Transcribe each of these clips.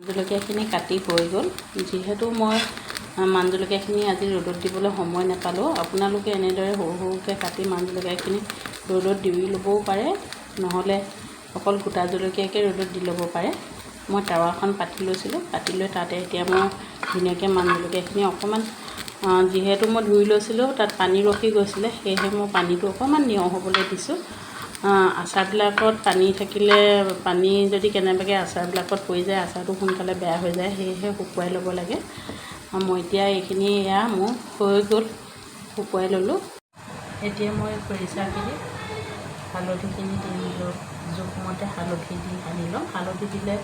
জলকীয়াখিনি কাটি হৈ গ'ল। যিহেতু মই মান জলকীয়াখিনি আজি ৰ'দত দিবলৈ সময় নাপালোঁ। আপোনালোকে এনেদৰে সৰু সৰুকৈ কাটি মান জলকীয়াখিনি ৰ'দত দি ল'বও পাৰে নহ'লে অকল গোটা জলকীয়াকৈ ৰ'দত দি ল'ব পাৰে। মই টাৱাখন পাতি লৈছিলোঁ। পাতি লৈ তাতে এতিয়া মই ধুনীয়াকৈ মান জলকীয়াখিনি অকণমান যিহেতু মই ধুই লৈছিলোঁ তাত পানী ৰখি গৈছিলে সেয়েহে মই পানীটো অকণমান নিয়ৰ হ'বলৈ দিছোঁ। আচাৰবিলাকত পানী থাকিলে, পানী যদি কেনেবাকৈ আচাৰবিলাকত পৰি যায়, আচাৰটো সোনকালে বেয়া হৈ যায়, সেয়েহে শুকুৱাই ল'ব লাগে। মই এতিয়া এইখিনি এয়া মোৰ হৈ গ'ল, শুকুৱাই ল'লোঁ। এতিয়া মই খৰিচাখিনি হালধিখিনি দি দিলোঁ। জোখমতে হালধি দি সানি ল'ম। হালধি দিলে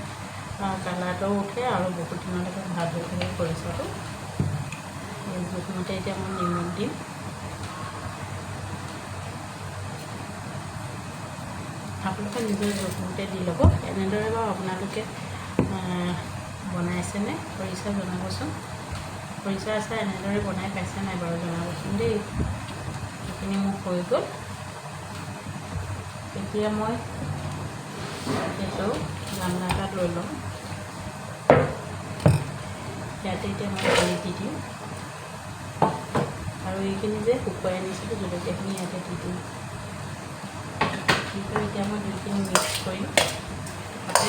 কালাৰটো উঠে আৰু বহুত দিনলৈকে ভালো হৈ থাকে খৰিচাটো জোখমতে এতিয়া মই নিমখ দিম। আপোনালোকে নিজৰ জোখমতে দি ল'ব। এনেদৰে বাৰু আপোনালোকে বনাইছেনে? খৰিচা জনাবচোন। খৰিচা আচাৰ এনেদৰে বনাই পাইছে নাই বাৰু জনাবচোন দেই। সেইখিনি মোক হৈ গ'ল। এতিয়া মই সেইটো গামলা এটাত লৈ ল'ম। ইয়াতে এতিয়া মই পানী দি দিম। আৰু এইখিনি যে শুকুৱাই আনিছিলোঁ, জলকীয়াখিনি ইয়াতে দি দিম। দি কৰি এতিয়া মই দুইখিনি মিক্স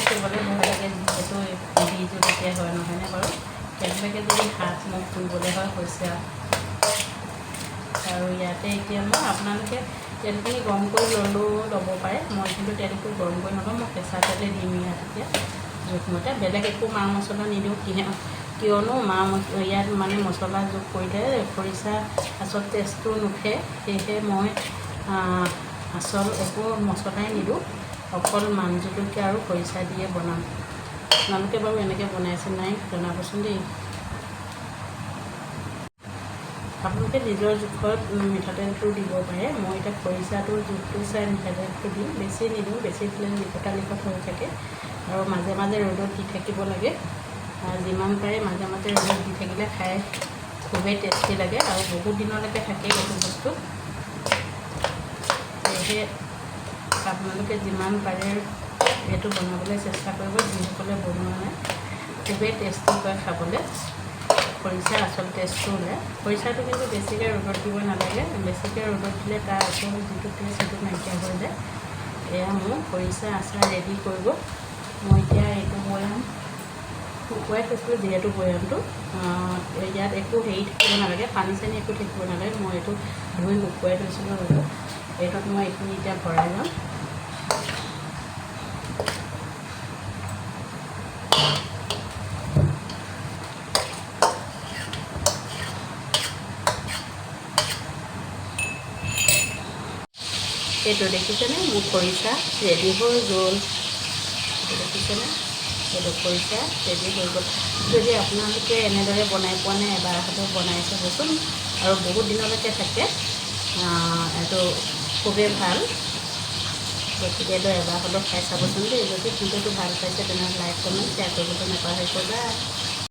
চুবলৈ লাগে যিহেতু জলকীয়া হয় নহয়নে বাৰু কেনেবাকৈ যদি হাত মুখ ফুৰিবলৈ হয় হৈছে আৰু ইয়াতে এতিয়া মই আপোনালোকে তেলখিনি গৰম কৰি ল'লেও ল'ব পাৰে মই কিন্তু তেলটো গৰম কৰি নলওঁ, মই কেঁচা তেলে দিম ইয়াত এতিয়া জোখমতে বেলেগ একো মা মছলা নিদিওঁ কিহে, কিয়নো মা ইয়াত মানে মছলা যোগ কৰিলে খৰিচা আচল টেষ্টটো নুঠে। সেয়েহে মই আচল একো মছলাই নিদিওঁ অকল মান জলকীয়া আৰু খৰিচা দিয়ে বনাম আপোনালোকে বাৰু এনেকৈ বনাইছে নাই জনাবচোন দেই। আপোনালোকে নিজৰ জোখত মিঠাতেলটো দিব পাৰে। মই এতিয়া খৰিচাটোৰ জোখটো চাই মিঠাতেলটো দিম। বেছি নিদিওঁ বেছি দিলে লিকতা লিকত হৈ থাকে। আৰু মাজে মাজে ৰ'দত দি থাকিব লাগে। যিমান পাৰে মাজে মাজে ৰ'দত দি থাকিলে খাই খুবেই টেষ্টি লাগে। আৰু বহুত দিনলৈকে থাকে এইটো বস্তু। সেয়েহে আপোনালোকে যিমান পাৰে এইটো বনাবলৈ চেষ্টা কৰিব, যিসকলে বনোৱা নাই, খুবেই টেষ্টি হয় খাবলৈ। খৰিচাৰ আচল টেষ্টটো ওলায় খৰিচাটো কিন্তু বেছিকৈ ৰ'দত দিব নালাগে। বেছিকৈ ৰ'দত দিলে তাৰ আচল যিটো টেষ্ট সেইটো নাইকিয়া হৈ যায়। এয়া মোৰ খৰিচা আচাৰ ৰেডি কৰিব। মই এতিয়া এইটো বৈয়াম, শুকুৱাই থৈছিলোঁ যিহেতু বৈয়ামটো। ইয়াত একো হেৰি থাকিব নালাগে পানী চানী একো থাকিব নালাগে। মই এইটো ধুই শুকুৱাই থৈছিলোঁ ৰ'দত। এইটোত মই এইখিনি এতিয়া ভৰাই ল'ম। এইটো দেখিছেনে? মোৰ খৰিচা ৰেডি হৈ গ'ল। এইটো দেখিছেনে? এইটো খৰিচা ৰেডি হৈ গ'ল। যদি আপোনালোকে এনেদৰে বনাই পোৱা নাই, এবাৰ হ'লেও বনাই চাবচোন। আৰু বহুত দিনলৈকে থাকে। এইটো খুবেই ভালো। গতিকে লৈ এবাৰ হ'লেও খাই চাবচোন দেই। যদি ভিডিঅ'টো ভালো পাইছে, তেনেহ'লে লাইক কমেণ্ট শ্বেয়াৰ কৰিবলৈ নাপাহৰিব বা